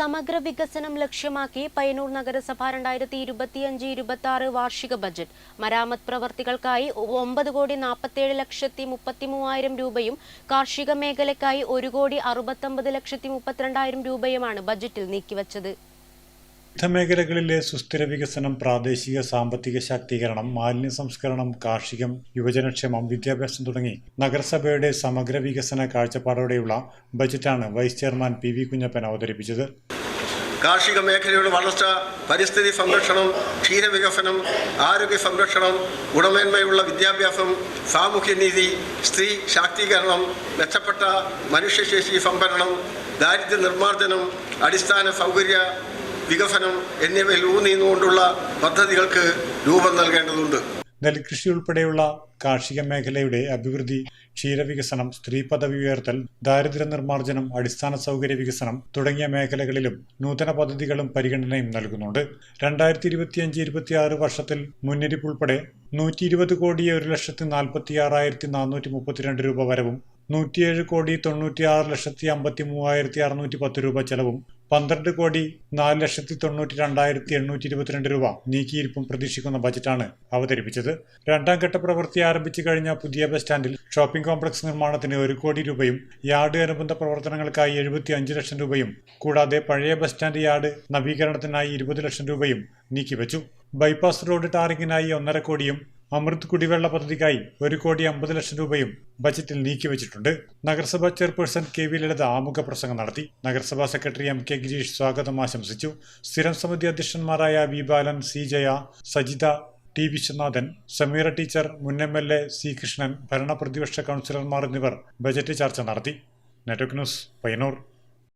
സമഗ്ര വികസനം ലക്ഷ്യമാക്കി പയ്യന്നൂർ നഗരസഭ രണ്ടായിരത്തി ഇരുപത്തിയഞ്ച് ഇരുപത്തി ആറ് വാർഷിക ബജറ്റ്. മരാമത്ത് പ്രവർത്തികൾക്കായി ഒമ്പത് കോടി നാൽപ്പത്തേഴ് ലക്ഷത്തി മുപ്പത്തി മൂവായിരം രൂപയും കാർഷിക മേഖലയ്ക്കായി ഒരു കോടി അറുപത്തൊമ്പത് ലക്ഷത്തി മുപ്പത്തിരണ്ടായിരം രൂപയുമാണ് ബജറ്റിൽ നീക്കിവച്ചത്. വിവിധ മേഖലകളിലെ സുസ്ഥിര വികസനം പ്രാദേശിക സാമ്പത്തിക ശാക്തീകരണം മാലിന്യ സംസ്കരണം കാർഷികം യുവജനക്ഷേമം വിദ്യാഭ്യാസം തുടങ്ങി നഗരസഭയുടെ സമഗ്ര വികസന കാഴ്ചപ്പാടോടെയുള്ള ബജറ്റാണ് vice chairman P V Kunhappan അവതരിപ്പിച്ചത്. കാർഷിക മേഖലയുടെ വളർച്ച പരിസ്ഥിതി സംരക്ഷണം ക്ഷീരവികസനം ആരോഗ്യ സംരക്ഷണം ഗുണമേന്മയുള്ള വിദ്യാഭ്യാസം സാമൂഹ്യനീതി സ്ത്രീ ശാക്തീകരണം മെച്ചപ്പെട്ട മനുഷ്യശേഷി സംഭരണം ദാരിദ്ര്യ നിർമ്മാർജനം അടിസ്ഥാന സൗകര്യ വികസനം എന്നിവയിൽ ഊന്നിന്നുകൊണ്ടുള്ള പദ്ധതികൾക്ക് രൂപം നൽകേണ്ടതുണ്ട്. നെൽകൃഷി ഉൾപ്പെടെയുള്ള കാർഷിക മേഖലയുടെ അഭിവൃദ്ധി ക്ഷീരവികസനം സ്ത്രീ പദവി ഉയർത്തൽ ദാരിദ്ര്യ നിർമ്മാർജനം അടിസ്ഥാന സൗകര്യ വികസനം തുടങ്ങിയ മേഖലകളിലും നൂതന പദ്ധതികളും പരിഗണനയും നൽകുന്നുണ്ട്. രണ്ടായിരത്തി ഇരുപത്തിയഞ്ച് ഇരുപത്തിയാറ് വർഷത്തിൽ മുന്നറിയിപ്പ് ഉൾപ്പെടെ നൂറ്റി ഇരുപത് കോടി ഒരു ലക്ഷത്തി നാൽപ്പത്തി ആറായിരത്തി നാനൂറ്റി മുപ്പത്തിരണ്ട് രൂപ വരവും നൂറ്റിയേഴ് കോടി തൊണ്ണൂറ്റിയാറ് ലക്ഷത്തി അമ്പത്തി മൂവായിരത്തി അറുന്നൂറ്റി പത്ത് രൂപ ചെലവും പന്ത്രണ്ട് കോടി നാല് ലക്ഷത്തി തൊണ്ണൂറ്റി രണ്ടായിരത്തി എണ്ണൂറ്റി ഇരുപത്തിരണ്ട് രൂപ നീക്കിയിരിപ്പും പ്രതീക്ഷിക്കുന്ന ബജറ്റാണ് അവതരിപ്പിച്ചത്. രണ്ടാം ഘട്ട പ്രവൃത്തി ആരംഭിച്ചു കഴിഞ്ഞ പുതിയ ബസ് സ്റ്റാൻഡിൽ ഷോപ്പിംഗ് കോംപ്ലക്സ് നിർമ്മാണത്തിന് ഒരു കോടി രൂപയും യാർഡ് അനുബന്ധ പ്രവർത്തനങ്ങൾക്കായി എഴുപത്തി അഞ്ച് ലക്ഷം രൂപയും കൂടാതെ പഴയ ബസ് സ്റ്റാൻഡ് യാർഡ് നവീകരണത്തിനായി ഇരുപത് ലക്ഷം രൂപയും നീക്കിവച്ചു. ബൈപ്പാസ് റോഡ് ടാറിങ്ങിനായി ഒന്നര കോടിയും അമൃത് കുടിവെള്ള പദ്ധതിക്കായി ഒരു കോടി അമ്പത് ലക്ഷം രൂപയും ബജറ്റിൽ നീക്കിവച്ചിട്ടുണ്ട് നഗരസഭാ ചെയർപേഴ്സൺ കെ വി ലളിത ആമുഖ പ്രസംഗം നടത്തി. നഗരസഭാ സെക്രട്ടറി എം കെ ഗിരീഷ് സ്വാഗതം ആശംസിച്ചു. സ്ഥിരം സമിതി അധ്യക്ഷന്മാരായ V Balan C Jaya Sajitha T Viswanathan Sameera teacher മുൻ M L A C Krishnan ഭരണ പ്രതിപക്ഷ കൗൺസിലർമാർ എന്നിവർ ബജറ്റ് ചർച്ച നടത്തി. Network news Payyanur.